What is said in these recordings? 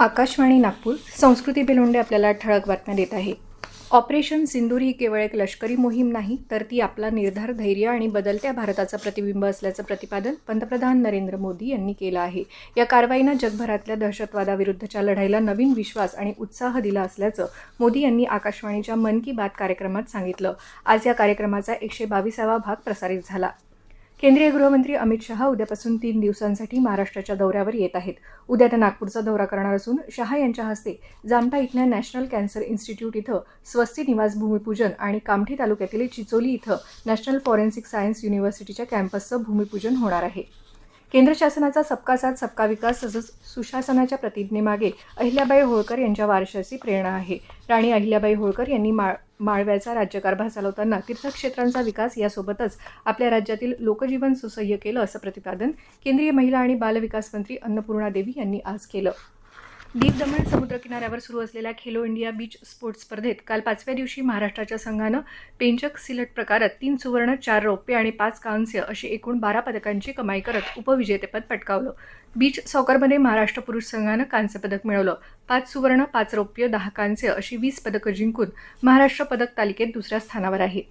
आकाशवाणी नागपूर संस्कृती बेलोंडे आपल्याला ठळक बातम्या देत आहे. ऑपरेशन सिंदूर ही केवळ एक लष्करी मोहीम नाही तर ती आपला निर्धार धैर्य आणि बदलत्या भारताचं प्रतिबिंब असल्याचं प्रतिपादन पंतप्रधान नरेंद्र मोदी यांनी केलं आहे. या कारवाईनं जगभरातल्या दहशतवादाविरुद्धच्या लढाईला नवीन विश्वास आणि उत्साह दिला असल्याचं मोदी यांनी आकाशवाणीच्या मन की बात कार्यक्रमात सांगितलं. आज या कार्यक्रमाचा एकशे बावीसावा भाग प्रसारित झाला. केंद्रीय गृहमंत्री अमित शहा उद्यापासून तीन दिवसांसाठी महाराष्ट्राच्या दौऱ्यावर येत आहेत. उद्या ते नागपूरचा दौरा करणार असून शहा यांच्या हस्ते जामठा इथल्या नॅशनल कॅन्सर इन्स्टिट्यूट इथं स्वस्ती निवास भूमिपूजन आणि कामठी तालुक्यातील चिचोली इथं नॅशनल फॉरेन्सिक सायन्स युनिव्हर्सिटीच्या कॅम्पसचं भूमिपूजन होणार आहे. केंद्र शासनाचा सबका साथ सबका विकास तसंच सुशासनाच्या प्रतिज्ञेमागे अहिल्याबाई होळकर यांच्या वारशाची प्रेरणा आहे. राणी अहिल्याबाई होळकर यांनी माळ माळव्याचा राज्यकारभार चालवताना तीर्थक्षेत्रांचा विकास यासोबतच आपल्या राज्यातील लोकजीवन सुसह्य केलं असं प्रतिपादन केंद्रीय महिला आणि बालविकास मंत्री अन्नपूर्णा देवी यांनी आज केलं. दीप दमण समुद्रकिनाऱ्यावर सुरू असलेल्या खेलो इंडिया बीच स्पोर्ट्स स्पर्धेत काल पाचव्या दिवशी महाराष्ट्राच्या संघानं पेंचक सिलट प्रकारात तीन सुवर्ण चार रौप्य आणि पाच कांस्य अशी एकूण बारा पदकांची कमाई करत उपविजेतेपद पटकावलं. बीच सॉकरमध्ये महाराष्ट्र पुरुष संघानं कांस्य पदक मिळवलं. पाच सुवर्ण पाच रौप्य दहा कांस्य अशी वीस पदकं जिंकून महाराष्ट्र पदक तालिकेत दुसऱ्या स्थानावर आहे.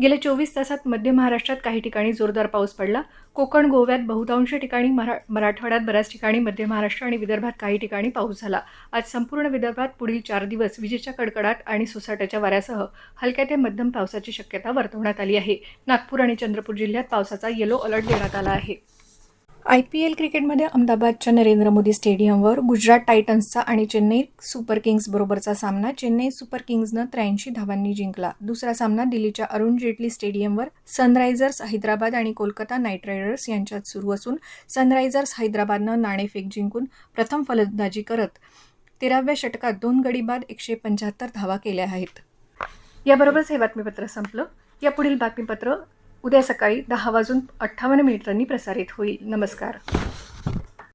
गेल्या चोवीस तासात मध्य महाराष्ट्रात काही ठिकाणी जोरदार पाऊस पडला. कोकण गोव्यात बहुतांश ठिकाणी मरा मराठवाड्यात बऱ्याच ठिकाणी मध्य महाराष्ट्र आणि विदर्भात काही ठिकाणी पाऊस झाला. आज संपूर्ण विदर्भात पुढील चार दिवस विजेच्या कडकडाट आणि सोसाट्याच्या वाऱ्यासह हलक्या ते मध्यम पावसाची शक्यता वर्तवण्यात आली आहे. नागपूर आणि चंद्रपूर जिल्ह्यात पावसाचा येलो अलर्ट देण्यात आला आहे. आय पी एल क्रिकेटमध्ये अहमदाबादच्या नरेंद्र मोदी स्टेडियमवर गुजरात टायटन्सचा आणि चेन्नई सुपर किंग्स बरोबरचा सामना. चेन्नई सुपर किंग्जनं त्र्याऐंशी धावांनी जिंकला. दुसरा सामना दिल्लीच्या अरुण जेटली स्टेडियमवर सनरायझर्स हैदराबाद आणि कोलकाता नाईट रायडर्स यांच्यात सुरू असून सनरायझर्स हैदराबादनं नाणेफेक जिंकून प्रथम फलंदाजी करत तेराव्या षटकात दोन गडी बाद एकशे पंच्याहत्तर धावा केल्या आहेत. याबरोबरच हे बातमीपत्र संपलं. या पुढील बातमीपत्र उद्या सकाळी दहा वाजून अठ्ठावन्न मिनिटांनी प्रसारित होईल. नमस्कार.